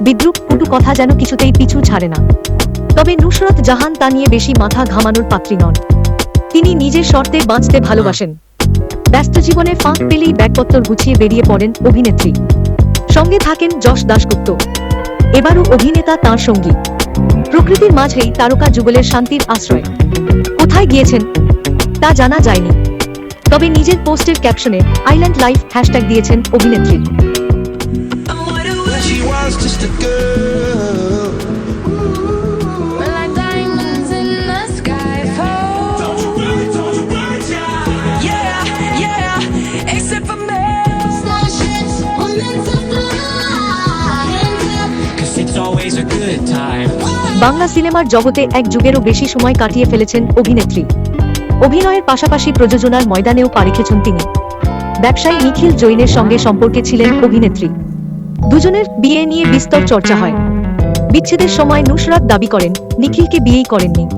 বিদ্রুপ কুটু কথা যেন কিছুতেই পিছু ছাড়ে না। তবে নুসরত জাহান তা নিয়ে বেশি মাথা ঘামানোর পাত্রী নন। তিনি নিজের শর্তে বাঁচতে ভালোবাসেন। ব্যস্ত জীবনে ফাঁক পেলেই ব্যাগপত্তর গুছিয়ে বেরিয়ে পড়েন অভিনেত্রী। সঙ্গে থাকেন যশ দাশগুপ্ত। এবারও অভিনেতা তাঁর সঙ্গী। প্রকৃতির মাঝেই তারকা যুগলের শান্তির আশ্রয়। কোথায় গিয়েছেন? তা জানা যায়নি। তবে নিজের পোস্টের ক্যাপশনে আইল্যান্ড লাইফ হ্যাশট্যাগ দিয়েছেন অভিনেত্রী। বাংলা সিনেমার জগতে এক যুগেরও বেশি সময় কাটিয়ে ফেলেছেন অভিনেত্রী। অভিনয়ের পাশাপাশি প্রযোজনার ময়দানেও পা রেখেছেন তিনি। ব্যবসায়ী নিখিল জৈনের সঙ্গে সম্পর্কে ছিলেন অভিনেত্রী। দুজনের বিয়ে নিয়ে বিস্তর চর্চা হয়। বিচ্ছেদের সময় নুসরাত দাবি করেন, নিখিলকে বিয়েই করেননি।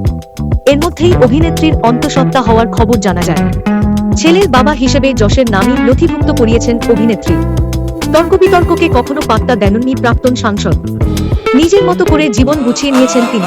এর মধ্যেই অভিনেত্রীর অন্তঃসত্ত্বা হওয়ার খবর জানা যায়। ছেলের বাবা হিসেবে যশের নামই নথিভুক্ত করিয়েছেন অভিনেত্রী। তর্ক বিতর্ককে কখনো পাত্তা দেননি প্রাক্তন সাংসদ। নিজের মতো করে জীবন গুছিয়ে নিয়েছেন তিনি।